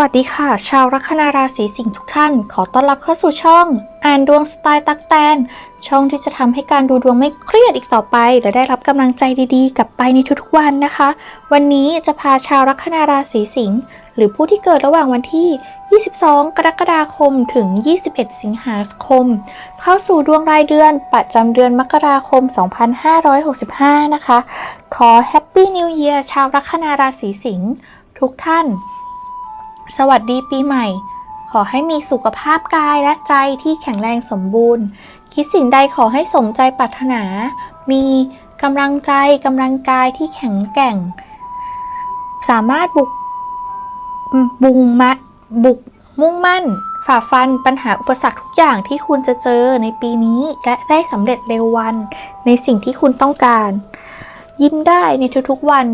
วัสดีค่ะ ชาวลัคนาราศีสิงห์ทุกท่าน ขอต้อนรับเข้าสู่ช่อง อ่านดวงสไตล์ตักแตน ช่องที่จะทำให้การดูดวงไม่เครียดอีกต่อไป และได้รับกำลังใจดีๆ กลับไปในทุกๆวันนะคะ วันนี้จะพาชาวลัคนาราศีสิงห์หรือผู้ที่เกิดระหว่างวันที่ 22 กรกฎาคมถึง 21 สิงหาคม เข้าสู่ดวงรายเดือนประจำเดือนมกราคม 2565 นะคะ ขอแฮปปี้นิวเ a ียร์ชาวลัคนาราศีสิงห์ทุกท่าน สวัสดีปีใหม่ ขอให้มีสุขภาพกายและใจที่แข็งแรงสมบูรณ์ คิดสิ่งใดขอให้สมใจปรารถนา มีกำลังใจกำลังกายที่แข็งแกร่ง สามารถบุกบุงมะบุกมุ่งมั่น ฝ่าฟันปัญหาอุปสรรคทุกอย่างที่คุณจะเจอในปีนี้และได้สำเร็จเร็ววันในสิ่งที่คุณต้องการ ยิ้มได้ในทุกๆวัน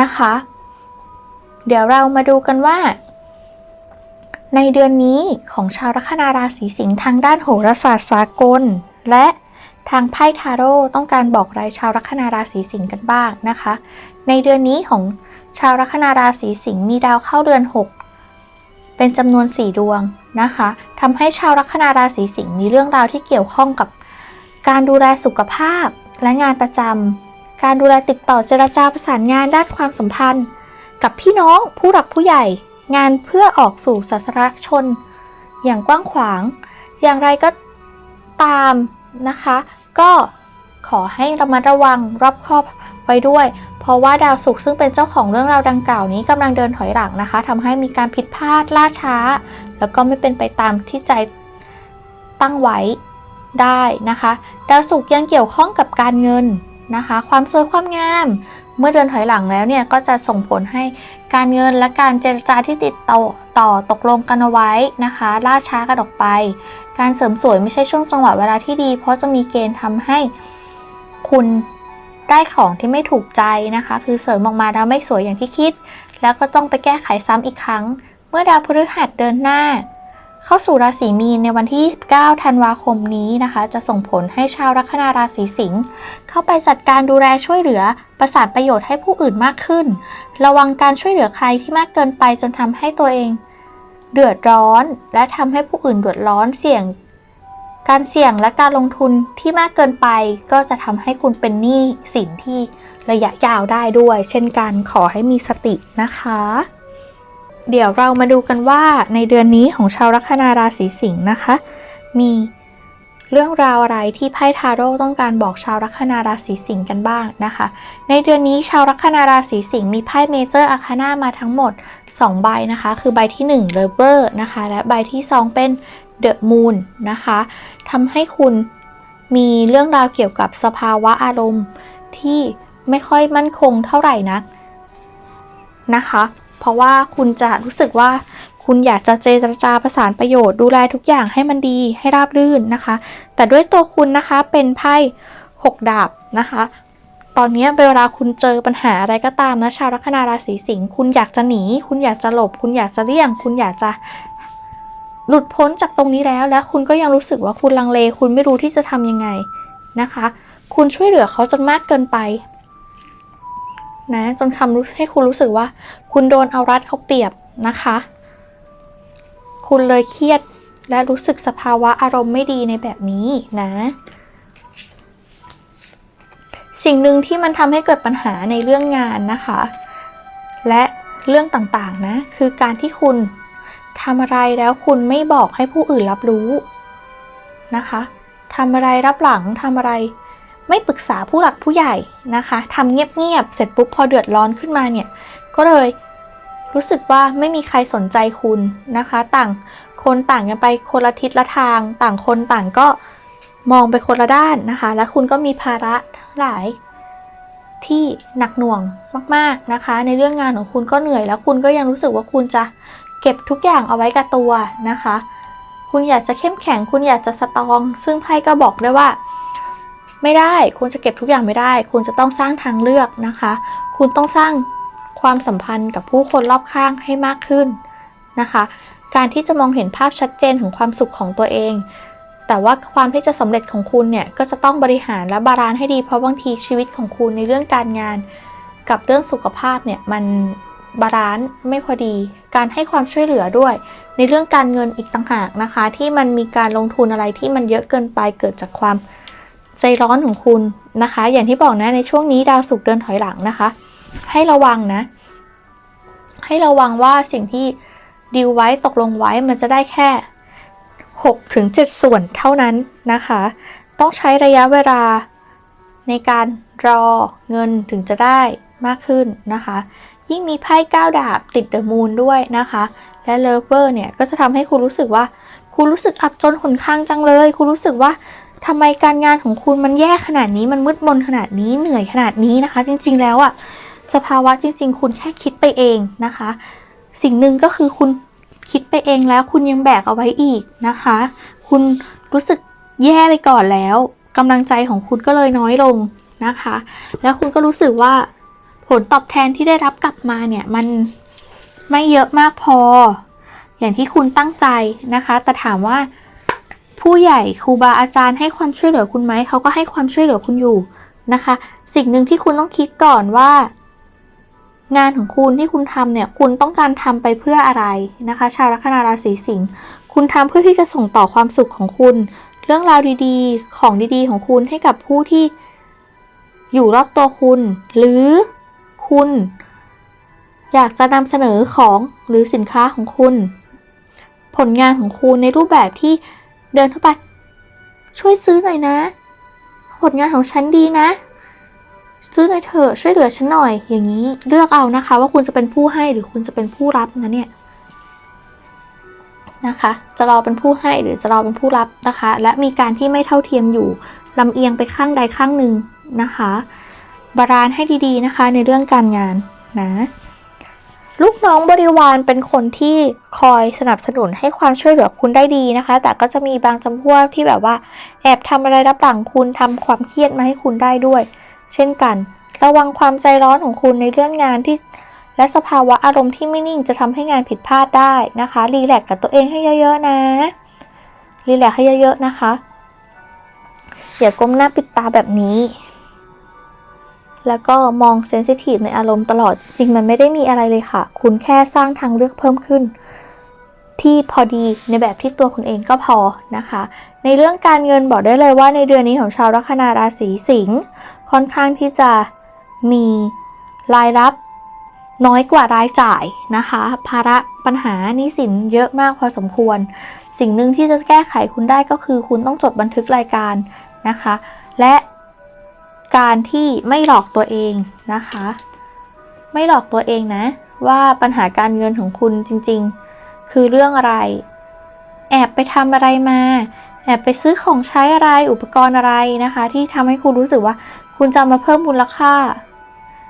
นะคะ เดี๋ยวเรามาดูกันว่า ในเดือนนี้ของชาวลัคนาราศีสิงห์ทางด้านโหราศาสตร์สากล และทางไพ่ทาโร่ต้องการบอกอะไรชาวลัคนาราศีสิงห์กันบ้างนะคะ ในเดือนนี้ของชาวลัคนาราศีสิงห์มีดาวเข้าเดือน 6 เป็นจำนวน 4 ดวงนะคะทำให้ชาวลัคนาราศีสิงห์มีเรื่องราวที่เกี่ยวข้องกับ การดูแลสุขภาพและงานประจำการดูแลติดต่อเจรจาประสานงานด้านความสัมพันธ์ กับพี่น้องผู้หลักผู้ใหญ่ งานเพื่อออกสู่สาธารณชน อย่างกว้างขวาง อย่างไรก็ตามนะคะ ก็ขอให้ระมัดระวังรอบคอบไว้ด้วย เพราะว่าดาวศุกร์ซึ่งเป็นเจ้าของเรื่องราวดังกล่าวนี้กำลังเดินถอยหลังนะคะทำให้มีการผิดพลาดล่าช้า แล้วก็ไม่เป็นไปตามที่ใจตั้งไว้ได้นะคะ ดาวศุกร์ยังเกี่ยวข้องกับการเงิน นะคะ ความสวยความงาม เมื่อเดินถอยหลังแล้วเนี่ยก็จะส่งผลให้การเงินและการเจรจาที่ติดต่อต่อตกลงกันเอาไว้นะคะ ล่าช้ากันออกไป การเสริมสวยไม่ใช่ช่วงจังหวะเวลาที่ดี เพราะจะมีเกณฑ์ทำให้คุณได้ของที่ไม่ถูกใจนะคะ คือเสริมออกมาแล้วไม่สวยอย่างที่คิด แล้วก็ต้องไปแก้ไขซ้ำอีกครั้ง เมื่อดาวพฤหัสเดินหน้า เข้าสู่ราศีมีนในวันที่ 9 ธันวาคมนี้นะคะ จะส่งผลให้ชาวลัคนาราศีสิงห์เข้าไปจัดการดูแลช่วยเหลือ ประสานประโยชน์ให้ผู้อื่นมากขึ้น ระวังการช่วยเหลือใครที่มากเกินไปจนทำให้ตัวเอง เดือดร้อนและทำให้ผู้อื่นเดือดร้อนเสี่ยง การเสี่ยงและการลงทุนที่มากเกินไป ก็จะทำให้คุณเป็นหนี้สินที่ระยะยาวได้ด้วย เช่นกันขอให้มีสตินะคะ เดี๋ยวเรามาดูกันว่าในเดือนนี้ของชาวลัคนาราศีสิงห์นะคะ มีเรื่องราวอะไรที่ไพ่ทาโร่ต้องการบอกชาวลัคนาราศีสิงห์กันบ้างนะคะ ในเดือนนี้ชาวลัคนาราศีสิงห์มีไพ่เมเจอร์อาคานามาทั้งหมด 2 ใบนะคะ คือใบที่1 l o v e r นะคะ และใบที่ 2 เป็น The Moon นะคะทำให้คุณมีเรื่องราวเกี่ยวกับสภาวะอารมณ์ที่ไม่ค่อยมั่นคงเท่าไหร่นักนะคะ เพราะว่าคุณจะรู้สึกว่าคุณอยากจะเจรจาประสานประโยชน์ดูแลทุกอย่างให้มันดีให้ราบรื่นนะคะ แต่ด้วยตัวคุณนะคะเป็นไพ่หกดาบนะคะ ตอนนี้เวลาคุณเจอปัญหาอะไรก็ตามนะชาวลัคนาราศีสิงห์คุณอยากจะหนี คุณอยากจะหลบ คุณอยากจะเลี่ยง คุณอยากจะหลุดพ้นจากตรงนี้แล้ว และคุณก็ยังรู้สึกว่าคุณลังเล คุณไม่รู้ที่จะทำยังไงนะคะ คุณช่วยเหลือเขาจนมากเกินไป นะจนทำให้คุณรู้สึกว่า คุณโดนเอารัดเอาเปรียบนะคะ คุณเลยเครียดและรู้สึกสภาวะอารมณ์ไม่ดีในแบบนี้นะ สิ่งหนึ่งที่มันทำให้เกิดปัญหาในเรื่องงานนะคะ และเรื่องต่างๆนะ คือการที่คุณทำอะไรแล้วคุณไม่บอกให้ผู้อื่นรับรู้นะคะทำอะไรรับหลังทำอะไร ไม่ปรึกษาผู้หลักผู้ใหญ่นะคะทำเงียบๆเสร็จปุ๊บพอเดือดร้อนขึ้นมาเนี่ย ก็เลยรู้สึกว่าไม่มีใครสนใจคุณนะคะ ต่างคนต่างกันไปคนละทิศละทาง ต่างคนต่างก็มองไปคนละด้านนะคะ และคุณก็มีภาระทั้งหลายที่หนักหน่วงมาก ๆนะคะ ในเรื่องงานของคุณก็เหนื่อยแล้วคุณก็ยังรู้สึกว่าคุณจะเก็บทุกอย่างเอาไว้กับตัวนะคะ คุณอยากจะเข้มแข็ง คุณอยากจะสตรอง ซึ่งไพ่ก็บอกได้ว่า ไม่ได้ คุณจะเก็บทุกอย่างไม่ได้ คุณจะต้องสร้างทางเลือกนะคะ คุณต้องสร้างความสัมพันธ์กับผู้คนรอบข้างให้มากขึ้นนะคะ การที่จะมองเห็นภาพชัดเจนของความสุขของตัวเอง แต่ว่าความที่จะสำเร็จของคุณเนี่ย ก็จะต้องบริหารและบาลานซ์ให้ดี เพราะบางทีชีวิตของคุณในเรื่องการงาน กับเรื่องสุขภาพเนี่ยมันบาลานซ์ไม่พอดี การให้ความช่วยเหลือด้วย ในเรื่องการเงินอีกต่างหากนะคะ ที่มันมีการลงทุนอะไรที่มันเยอะเกินไปเกิดจากความ ใจร้อนของคุณนะคะ อย่างที่บอกนะในช่วงนี้ดาวศุกร์เดินถอยหลังนะคะ ให้ระวังนะ ให้ระวังว่าสิ่งที่ดีลไว้ตกลงไว้มันจะได้แค่6ถึง7ส่วนเท่านั้นนะคะ ต้องใช้ระยะเวลาในการรอเงินถึงจะได้มากขึ้นนะคะ ยิ่งมีไพ่ก้าวดาบติดเดอะมูนด้วยนะคะ และเลเวอร์เนี่ยก็จะทำให้คุณรู้สึกว่า คุณรู้สึกอับจนหนข้างจังเลย คุณรู้สึกว่า ทำไมการงานของคุณมันแย่ขนาดนี้ มันมืดมนขนาดนี้ เหนื่อยขนาดนี้นะคะ จริง ๆ แล้วอะสภาวะจริง ๆ คุณแค่คิดไปเองนะคะ สิ่งหนึ่งก็คือคุณคิดไปเองแล้วคุณยังแบกเอาไว้อีกนะคะ คุณรู้สึกแย่ไปก่อนแล้วกำลังใจของคุณก็เลยน้อยลงนะคะ แล้วคุณก็รู้สึกว่าผลตอบแทนที่ได้รับกลับมาเนี่ยมันไม่เยอะมากพอ อย่างที่คุณตั้งใจนะคะ แต่ถามว่า ผู้ใหญ่ครูบาอาจารย์ให้ความช่วยเหลือคุณไหมเขาก็ให้ความช่วยเหลือคุณอยู่นะคะ สิ่งหนึ่งที่คุณต้องคิดก่อนว่า งานของคุณที่คุณทำเนี่ยคุณต้องการทำไปเพื่ออะไรนะคะ ชาวลัคนาราศีสิงห์คุณทำเพื่อที่จะส่งต่อความสุขของคุณ เรื่องราวดีๆ ของดีๆ ของคุณให้กับผู้ที่อยู่รอบตัวคุณ หรือคุณอยากจะนำเสนอของหรือสินค้าของคุณ ผลงานของคุณในรูปแบบที่ เดินเข้าไป ช่วยซื้อหน่อยนะ ผลงานของฉันดีนะ ซื้อหน่อยเถอะช่วยเหลือฉันหน่อย อย่างนี้เลือกเอานะคะ ว่าคุณจะเป็นผู้ให้หรือคุณจะเป็นผู้รับนะเนี่ยนะคะ จะรอเป็นผู้ให้หรือจะรอเป็นผู้รับนะคะ และมีการที่ไม่เท่าเทียมอยู่ลำเอียงไปข้างใดข้างหนึ่งนะคะ บารานให้ดีๆนะคะในเรื่องการงานนะ ลูกน้องบริวารเป็นคนที่คอยสนับสนุนให้ความช่วยเหลือคุณได้ดีนะคะ แต่ก็จะมีบางจำพวกที่แบบว่า แอบทำอะไรรับหลังคุณทำความเครียดมาให้คุณได้ด้วย เช่นกัน ระวังความใจร้อนของคุณในเรื่องงานที่ และสภาวะอารมณ์ที่ไม่นิ่งจะทำให้งานผิดพลาดได้นะคะ รีแลกซ์กับตัวเองให้เยอะๆนะ รีแลกซ์ให้เยอะๆนะคะ อย่าก้มหน้าปิดตาแบบนี้ แล้วก็มองเซนซิทีฟในอารมณ์ตลอด จริงมันไม่ได้มีอะไรเลยค่ะ คุณแค่สร้างทางเลือกเพิ่มขึ้น ที่พอดีในแบบที่ตัวคุณเองก็พอนะคะ ในเรื่องการเงินบอกได้เลยว่าในเดือนนี้ของชาวลัคนาราศีสิงห์ค่อนข้างที่จะมีรายรับน้อยกว่ารายจ่ายนะคะ ภาระปัญหาหนี้สินเยอะมากพอสมควร สิ่งหนึ่งที่จะแก้ไขคุณได้ก็คือ คุณต้องจดบันทึกรายการนะคะ และ การที่ไม่หลอกตัวเองนะคะ ไม่หลอกตัวเองนะ ว่าปัญหาการเงินของคุณจริงๆ คือเรื่องอะไร แอบไปทำอะไรมา แอบไปซื้อของใช้อะไรอุปกรณ์อะไรนะคะ ที่ทำให้คุณรู้สึกว่า คุณจะมาเพิ่มมูลค่า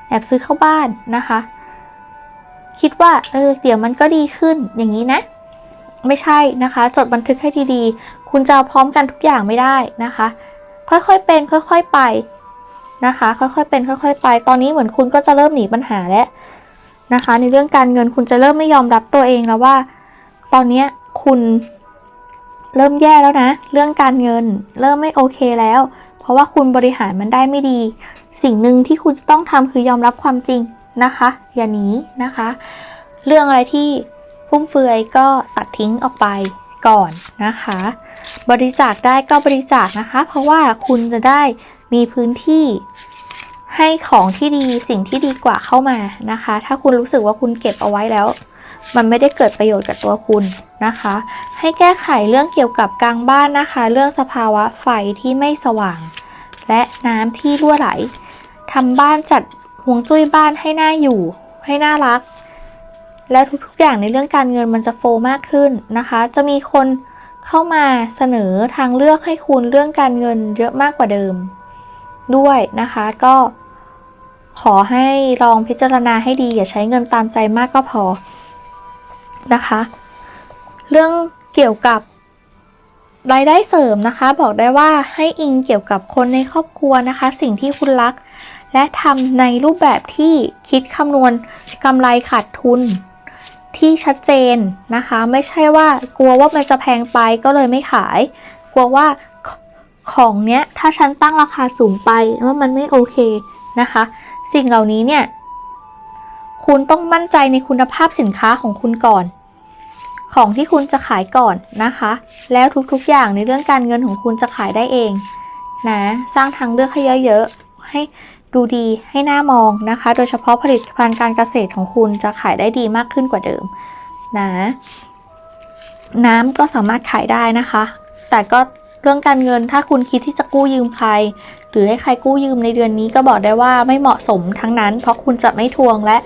แอบซื้อเข้าบ้านนะคะ คิดว่าเออเดี๋ยวมันก็ดีขึ้นอย่างนี้นะ ไม่ใช่นะคะ จดบันทึกให้ดีๆ คุณจะพร้อมกันทุกอย่างไม่ได้นะคะ ค่อยๆเป็น ค่อย ๆ ไป นะคะ ค่อยๆเป็นค่อย ๆ ไป ตอนนี้เหมือนคุณก็จะเริ่มหนีปัญหาแล้วนะคะ ในเรื่องการเงินคุณจะเริ่มไม่ยอมรับตัวเองแล้วว่า ตอนนี้คุณเริ่มแย่แล้วนะ เรื่องการเงินเริ่มไม่โอเคแล้ว เพราะว่าคุณบริหารมันได้ไม่ดี สิ่งหนึ่งที่คุณจะต้องทำคือยอมรับความจริงนะคะ อย่าหนีนะคะ เรื่องอะไรที่ฟุ่มเฟือยก็ตัดทิ้งออกไปก่อนนะคะ บริจาคได้ก็บริจาคนะคะ เพราะว่าคุณจะได้ มีพื้นที่ให้ของที่ดีสิ่งที่ดีกว่าเข้ามานะคะ ถ้าคุณรู้สึกว่าคุณเก็บเอาไว้แล้ว มันไม่ได้เกิดประโยชน์กับตัวคุณนะคะ ให้แก้ไขเรื่องเกี่ยวกับกลางบ้านนะคะ เรื่องสภาวะไฟที่ไม่สว่าง และน้ำที่รั่วไหลทำบ้านจัดฮวงจุ้ยบ้านให้น่าอยู่ ให้น่ารัก และทุกๆอย่างในเรื่องการเงินมันจะโฟร์มากขึ้นนะคะ จะมีคนเข้ามาเสนอทางเลือกให้คุณเรื่องการเงินเยอะมากกว่าเดิม ด้วยนะคะ ก็ขอให้ลองพิจารณาให้ดี อย่าใช้เงินตามใจมากก็พอนะคะ เรื่องเกี่ยวกับรายได้เสริมนะคะ บอกได้ว่าให้อิงเกี่ยวกับคนในครอบครัวนะคะ สิ่งที่คุณรัก และทำในรูปแบบที่คิดคำนวณกำไรขาดทุนที่ชัดเจนนะคะ ไม่ใช่ว่ากลัวว่ามันจะแพงไปก็เลยไม่ขาย กลัวว่า ของเนี้ยถ้าฉันตั้งราคาสูงไปว่ามันไม่โอเคนะคะ สิ่งเหล่านี้เนี่ย คุณต้องมั่นใจในคุณภาพสินค้าของคุณก่อน ของที่คุณจะขายก่อนนะคะ แล้วทุกๆอย่างในเรื่องการเงินของคุณจะขายได้เองนะสร้างทางเลือกให้เยอะๆให้ดูดีให้หน่ามองนะคะ โดยเฉพาะผลิตภัณฑ์การเกษตรของคุณจะขายได้ดีมากขึ้นกว่าเดิมนะน้ำก็สามารถขายได้นะคะ แต่ก็ เรื่องการเงินถ้าคุณคิดที่จะกู้ยืมใคร หรือให้ใครกู้ยืมในเดือนนี้ก็บอกได้ว่าไม่เหมาะสมทั้งนั้น เพราะคุณจะไม่ทวงและ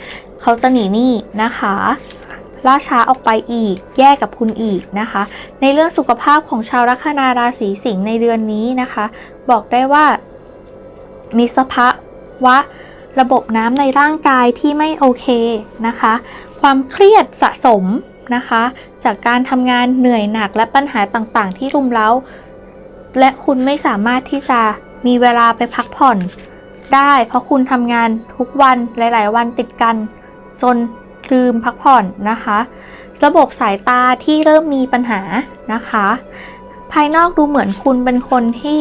เขาจะหนีหนี้นะคะล่าช้าออกไปอีก แย่กับคุณอีกนะคะ ในเรื่องสุขภาพของชาวลัคนาราศีสิงห์ในเดือนนี้นะคะ บอกได้ว่า มีสภาวะระบบน้ำในร่างกายที่ไม่โอเคนะคะ ความเครียดสะสมนะคะ จากการทำงานเหนื่อยหนักและปัญหาต่างๆ ที่รุมเร้า และคุณไม่สามารถที่จะมีเวลาไปพักผ่อน ได้เพราะคุณทำงานทุกวันหลาย ๆ วันติดกัน จนลืมพักผ่อนนะคะ ระบบสายตาที่เริ่มมีปัญหานะคะ ภายนอกดูเหมือนคุณเป็นคนที่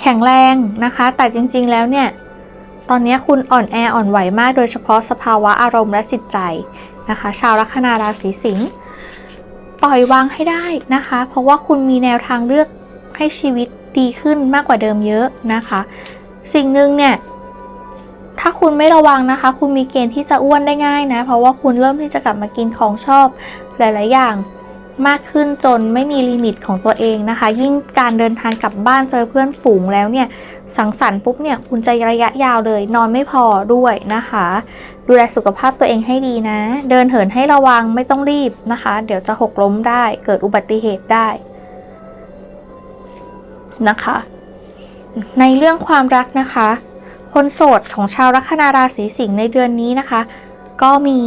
แข็งแรงนะคะ แต่จริง ๆ แล้วเนี่ย ตอนนี้คุณอ่อนแออ่อนไหวมาก โดยเฉพาะสภาวะอารมณ์และจิตใจนะคะ ชาวลัคนาราศีสิงห์ ปล่อยวางให้ได้นะคะ เพราะว่าคุณมีแนวทางเลือกให้ชีวิตดีขึ้นมากกว่าเดิมเยอะนะคะ สิ่งหนึ่งเนี่ยถ้าคุณไม่ระวังนะคะ คุณมีเกณฑ์ที่จะอ้วนได้ง่ายนะ เพราะว่าคุณเริ่มที่จะกลับมากินของชอบหลาย ๆ อย่าง มากขึ้นจนไม่มีลิมิตของตัวเองนะคะ ยิ่งการเดินทางกลับบ้านเจอเพื่อนฝูงแล้วเนี่ยสังสรรค์ปุ๊บเนี่ยคุณจะระยะยาวเลย นอนไม่พอด้วยนะคะ ดูแลสุขภาพตัวเองให้ดีนะ เดินเหินให้ระวังไม่ต้องรีบนะคะ เดี๋ยวจะหกล้มได้เกิดอุบัติเหตุได้นะคะ ในเรื่องความรักนะคะ คนโสดของชาวลัคนาราศีสิงห์ในเดือนนี้นะคะ ก็มี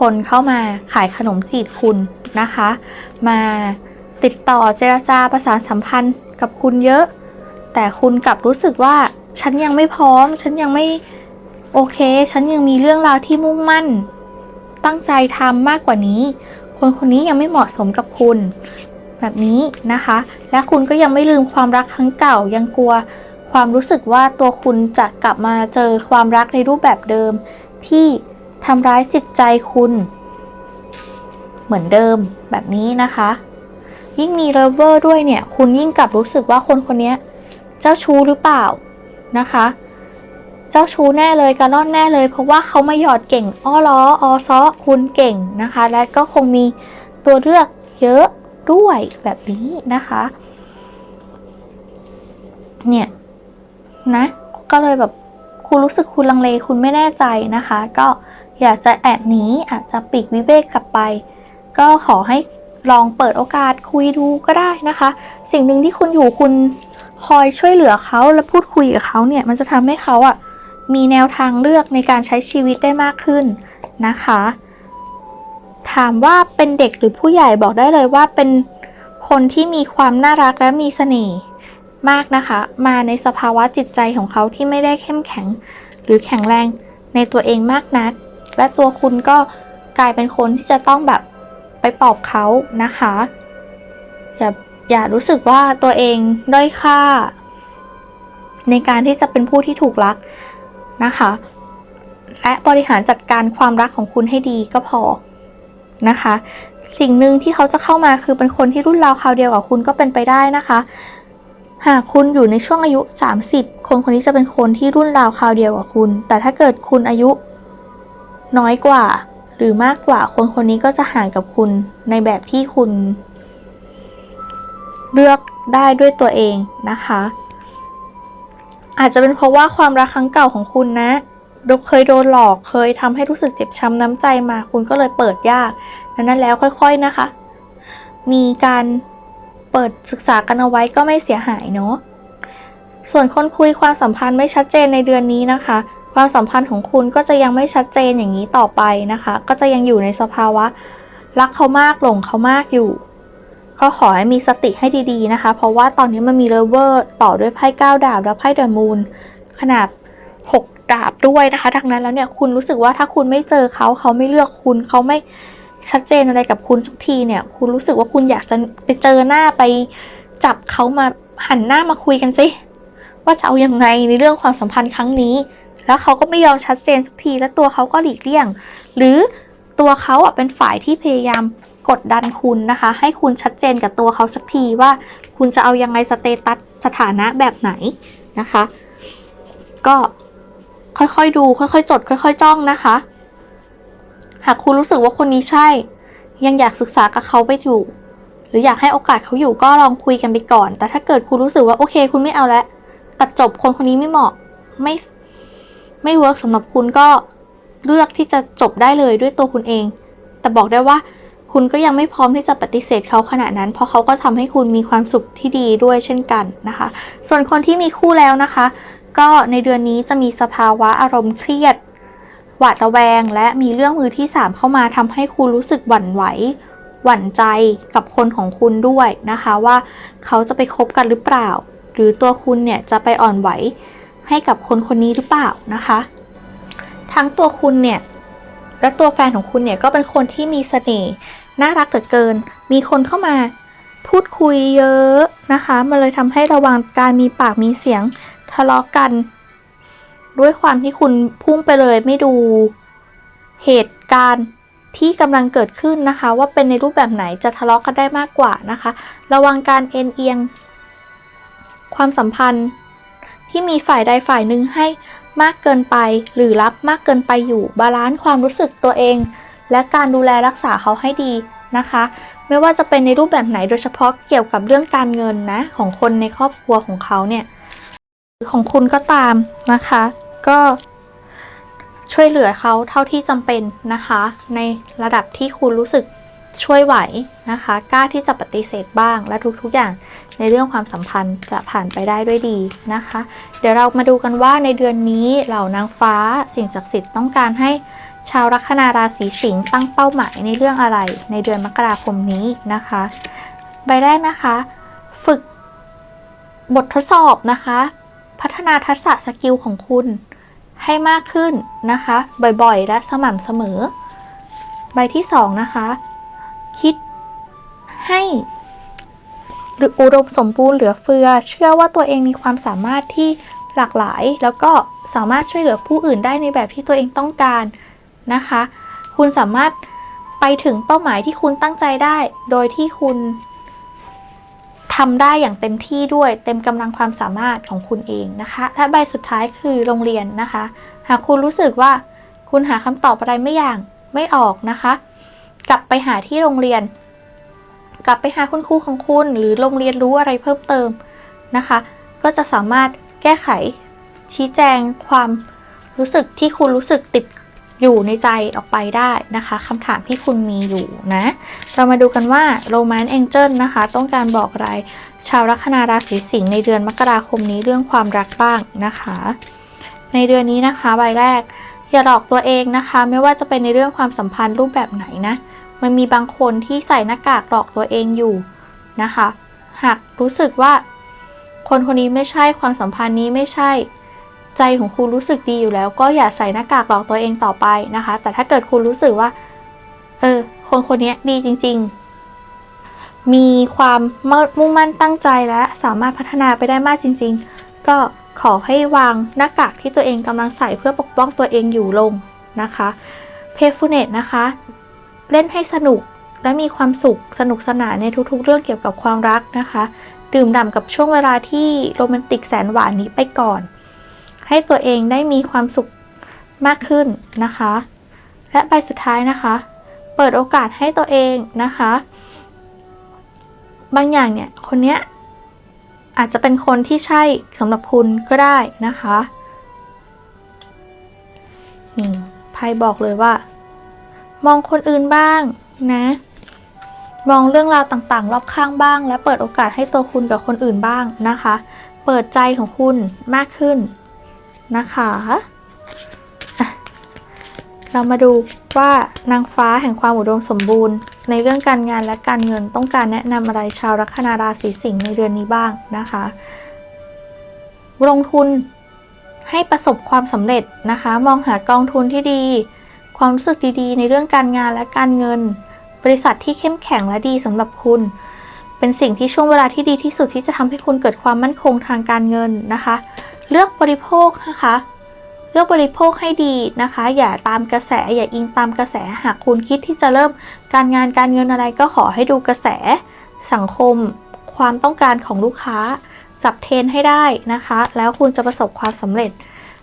คนเข้ามาขายขนมจีบคุณนะคะ มาติดต่อเจรจาประสานสัมพันธ์กับคุณเยอะ แต่คุณกลับรู้สึกว่าฉันยังไม่พร้อม ฉันยังไม่โอเค ฉันยังมีเรื่องราวที่มุ่งมั่น ตั้งใจทำมากกว่านี้ คนคนนี้ยังไม่เหมาะสมกับคุณ แบบนี้นะคะ และคุณก็ยังไม่ลืมความรักครั้งเก่ายังกลัวความรู้สึกว่าตัวคุณจะกลับมาเจอความรักในรูปแบบเดิมที่ ทำร้ายจิตใจคุณ เหมือนเดิมแบบนี้นะคะ ยิ่งมีเลเวอร์ด้วยเนี่ย คุณยิ่งกลับรู้สึกว่าคนคนนี้เจ้าชู้หรือเปล่านะคะ เจ้าชู้แน่เลยกระล่อนแน่เลย เพราะว่าเขามาหยอดเก่ง อ้อล้ออ้อซ้อคุณเก่งนะคะ และก็คงมีตัวเลือกเยอะด้วยแบบนี้นะคะ เนี่ยนะ ก็เลยแบบคุณรู้สึกคุณลังเลคุณไม่แน่ใจนะคะ ก็ อยากจะแอบหนีอาจจะปีกวิเวกกลับไป ก็ขอให้ลองเปิดโอกาสคุยดูก็ได้นะคะ สิ่งหนึ่งที่คุณอยู่คุณคอยช่วยเหลือเขาและพูดคุยกับเขาเนี่ยมันจะทำให้เขาอะมีแนวทางเลือกในการใช้ชีวิตได้มากขึ้นนะคะ ถามว่าเป็นเด็กหรือผู้ใหญ่บอกได้เลยว่าเป็นคนที่มีความน่ารักและมีเสน่ห์มากนะคะ มาในสภาวะจิตใจของเขาที่ไม่ได้เข้มแข็ง หรือแข็งแรงในตัวเองมากนัก และตัวคุณก็กลายเป็นคนที่จะต้องแบบไปปลอบเขานะคะ อย่าอย่ารู้สึกว่าตัวเองด้อยค่า ในการที่จะเป็นผู้ที่ถูกรักนะคะ และบริหารจัดการความรักของคุณให้ดีก็พอนะคะ สิ่งหนึ่งที่เขาจะเข้ามาคือเป็นคนที่รุ่นราวคราวเดียวกับคุณก็เป็นไปได้นะคะ หากคุณอยู่ในช่วงอายุ 30 คนคนนี้จะเป็นคนที่รุ่นราวคราวเดียวกับคุณ แต่ถ้าเกิดคุณอายุ น้อยกว่า หรือมากกว่าคนคนนี้ก็จะห่างกับคุณในแบบที่คุณ เลือกได้ด้วยตัวเองนะคะ อาจจะเป็นเพราะว่าความรักครั้งเก่าของคุณนะเคยโดนหลอกเคยทำให้รู้สึกเจ็บช้ำน้ำใจมา คุณก็เลยเปิดยากดังนั้นแล้วค่อย ๆนะคะ มีการเปิดศึกษากันเอาไว้ก็ไม่เสียหายเนาะส่วนคนคุยความสัมพันธ์ไม่ชัดเจนในเดือนนี้นะคะ ความสัมพันธ์ของคุณก็จะยังไม่ชัดเจนอย่างนี้ต่อไปนะคะ ก็จะยังอยู่ในสภาวะ รักเขามากหลงเขามากอยู่ก็ขอให้มีสติให้ดีๆนะคะ เพราะว่าตอนนี้มันมีเลเวอร์ต่อด้วยไพ่เก้าดาบและไพ่เดอะมูนขนาด 6 ดาบด้วยนะคะ ดังนั้นแล้วเนี่ยคุณรู้สึกว่าถ้าคุณไม่เจอเขาเขาไม่เลือกคุณเขาไม่ชัดเจนอะไรกับคุณสักทีเนี่ย คุณรู้สึกว่าคุณอยากจะไปเจอหน้าไปจับเขามาหันหน้ามาคุยกันสิว่าจะเอายังไงในเรื่องความสัมพันธ์ครั้งนี้ แล้วเขาก็ไม่ยอมชัดเจนสักที แล้วตัวเขาก็หลีกเลี่ยง หรือตัวเขาอะเป็นฝ่ายที่พยายามกดดันคุณนะคะ ให้คุณชัดเจนกับตัวเขาสักทีว่าคุณจะเอายังไงสเตตัสสถานะแบบไหนนะคะ ก็ค่อยๆดู ค่อยๆ จด ค่อย ๆ จ้องนะคะ หากคุณรู้สึกว่าคนนี้ใช่ ยังอยากศึกษากับเขาไปอยู่ หรืออยากให้โอกาสเขาอยู่ก็ลองคุยกันไปก่อน แต่ถ้าเกิดคุณรู้สึกว่าโอเค คุณไม่เอาแล้วตัดจบคนคนนี้ไม่เหมาะ ไม่ ไม่เวิร์กสำหรับคุณก็เลือกที่จะจบได้เลยด้วยตัวคุณเอง แต่บอกได้ว่าคุณก็ยังไม่พร้อมที่จะปฏิเสธเขาขนาดนั้น เพราะเขาก็ทำให้คุณมีความสุขที่ดีด้วยเช่นกันนะคะ ส่วนคนที่มีคู่แล้วนะคะ ก็ในเดือนนี้จะมีสภาวะอารมณ์เครียด หวาดระแวง และมีเรื่องมือที่ 3 เข้ามาทำให้คุณรู้สึกหวั่นไหว หวั่นใจกับคนของคุณด้วยนะคะว่าเขาจะไปคบกันหรือเปล่า หรือตัวคุณเนี่ยจะไปอ่อนไหว ให้กับคนคนนี้หรือเปล่านะคะ ทั้งตัวคุณเนี่ยและตัวแฟนของคุณเนี่ยก็เป็นคนที่มีเสน่ห์น่ารักเหลือเกิน มีคนเข้ามาพูดคุยเยอะนะคะมันเลยทำให้ระวังการมีปากมีเสียงทะเลาะกัน ด้วยความที่คุณพุ่งไปเลยไม่ดูเหตุการณ์ที่กำลังเกิดขึ้นนะคะ ว่าเป็นในรูปแบบไหนจะทะเลาะกันได้มากกว่านะคะ ระวังการเอ็นเอียง ความสัมพันธ์ ที่มีฝ่ายใดฝ่ายหนึ่งให้มากเกินไป หรือรับมากเกินไปอยู่บาลานซ์ความรู้สึกตัวเอง และการดูแลรักษาเขาให้ดีนะคะ ไม่ว่าจะเป็นในรูปแบบไหนโดยเฉพาะเกี่ยวกับเรื่องการเงินนะของคนในครอบครัวของเขาเนี่ยหรือของคุณก็ตามนะคะ ก็ช่วยเหลือเขาเท่าที่จำเป็นนะคะ ในระดับที่คุณรู้สึก ช่วยไหวนะคะ กล้าที่จะปฏิเสธบ้าง และทุกๆอย่างในเรื่องความสัมพันธ์จะผ่านไปได้ด้วยดีนะคะ เดี๋ยวเรามาดูกันว่าในเดือนนี้เหล่านางฟ้าสิ่งศักดิ์สิทธิ์ต้องการให้ชาวลัคนาราศีสิงห์ตั้งเป้าหมายในเรื่องอะไร ในเดือนมกราคมนี้นะคะ ใบแรกนะคะ ฝึกบททดสอบนะคะ พัฒนาทักษะสกิลของคุณให้มากขึ้นนะคะ บ่อยๆ และสม่ำเสมอ ใบที่สองนะคะ คิดให้หรืออุดมสมบูรณ์เหลือเฟือ เชื่อว่าตัวเองมีความสามารถที่หลากหลาย แล้วก็สามารถช่วยเหลือผู้อื่นได้ในแบบที่ตัวเองต้องการนะคะ คุณสามารถไปถึงเป้าหมายที่คุณตั้งใจได้ โดยที่คุณทำได้อย่างเต็มที่ด้วยเต็มกำลังความสามารถของคุณเองนะคะ และใบสุดท้ายคือโรงเรียนนะคะ หากคุณรู้สึกว่าคุณหาคำตอบอะไรไม่อย่างไม่ออกนะคะ กลับไปหาที่โรงเรียน กลับไปหาคุณครูของคุณ หรือโรงเรียนรู้อะไรเพิ่มเติมนะคะ ก็จะสามารถแก้ไขชี้แจงความรู้สึกที่คุณรู้สึกติดอยู่ในใจออกไปได้นะคะคำถามที่คุณมีอยู่นะ เรามาดูกันว่า Romance Angel นะคะ ต้องการบอกอะไร ชาวลัคนาราศีสิงห์ในเดือนมกราคมนี้เรื่องความรักบ้างนะคะ ในเดือนนี้นะคะใบแรก อย่าหลอกตัวเองนะคะ ไม่ว่าจะเป็นในเรื่องความสัมพันธ์รูปแบบไหนนะ มันมีบางคนที่ใส่หน้ากากหลอกตัวเองอยู่นะคะ หากรู้สึกว่า คนคนนี้ไม่ใช่ความสัมพันธ์นี้ไม่ใช่ ใจของคุณรู้สึกดีอยู่แล้ว ก็อย่าใส่หน้ากากหลอกตัวเองต่อไปนะคะ แต่ถ้าเกิดคุณรู้สึกว่า เออ คนคนนี้ดีจริง ๆ มีความมุ่งมั่นตั้งใจและสามารถพัฒนาไปได้มากจริง ๆ ก็ขอให้วางหน้ากากที่ตัวเองกำลังใส่เพื่อปกป้องตัวเองอยู่ลงนะคะ เพฟูเนตนะคะ เล่นให้สนุกและมีความสุขสนุกสนานในทุกๆ เรื่องเกี่ยวกับความรักนะคะ ดื่มด่ำกับช่วงเวลาที่โรแมนติกแสนหวานนี้ไปก่อน ให้ตัวเองได้มีความสุขมากขึ้นนะคะ และใบสุดท้ายนะคะ เปิดโอกาสให้ตัวเองนะคะ บางอย่างเนี่ยคนเนี้ยอาจจะเป็นคนที่ใช่สำหรับคุณก็ได้นะคะนี่ไพ่บอกเลยว่า มองคนอื่นบ้างนะ มองเรื่องราวต่างๆ รอบข้างบ้าง และเปิดโอกาสให้ตัวคุณกับคนอื่นบ้างนะคะ เปิดใจของคุณมากขึ้นนะคะะเรามาดูว่านางฟ้าแห่งความอุดมสมบูรณ์ ในเรื่องการงานและการเงินต้องการแนะนำอะไรชาวลัคนาราศีสิงห์ในเดือนนี้บ้างนะคะ ลงทุนให้ประสบความสำเร็จนะคะ มองหากองทุนที่ดี ความรู้สึกดีๆ ในเรื่องการงานและการเงิน บริษัทที่เข้มแข็งและดีสำหรับคุณ เป็นสิ่งที่ช่วงเวลาที่ดีที่สุดที่จะทำให้คุณเกิดความมั่นคงทางการเงินนะคะ เลือกบริโภคนะคะ เลือกบริโภคให้ดีนะคะ อย่าตามกระแส อย่าอิงตามกระแส หากคุณคิดที่จะเริ่มการงานการเงินอะไรก็ขอให้ดูกระแส สังคม ความต้องการของลูกค้า จับเทรนให้ได้นะคะ แล้วคุณจะประสบความสำเร็จ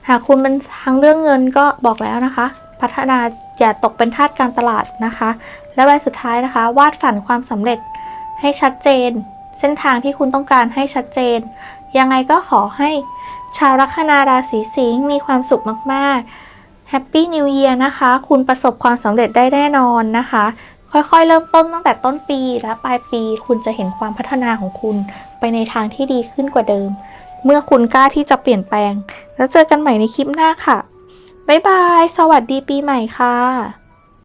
หากคุณเป็นทางเรื่องเงินก็บอกแล้วนะคะ พัฒนาอย่าตกเป็นทาสการตลาดนะคะ และใบสุดท้ายนะคะ วาดฝันความสำเร็จให้ชัดเจน เส้นทางที่คุณต้องการให้ชัดเจน ยังไงก็ขอให้ ชาวลัคนาราศีสิงห์มีความสุขมากๆ Happy New Year นะคะ คุณประสบความสำเร็จได้แน่นอนนะคะ ค่อยๆ เริ่มต้นตั้งแต่ต้นปีและปลายปี คุณจะเห็นความพัฒนาของคุณไปในทางที่ดีขึ้นกว่าเดิม เมื่อคุณกล้าที่จะเปลี่ยนแปลง แล้วเจอกันใหม่ในคลิปหน้าค่ะ บ๊ายบาย สวัสดีปีใหม่ค่ะ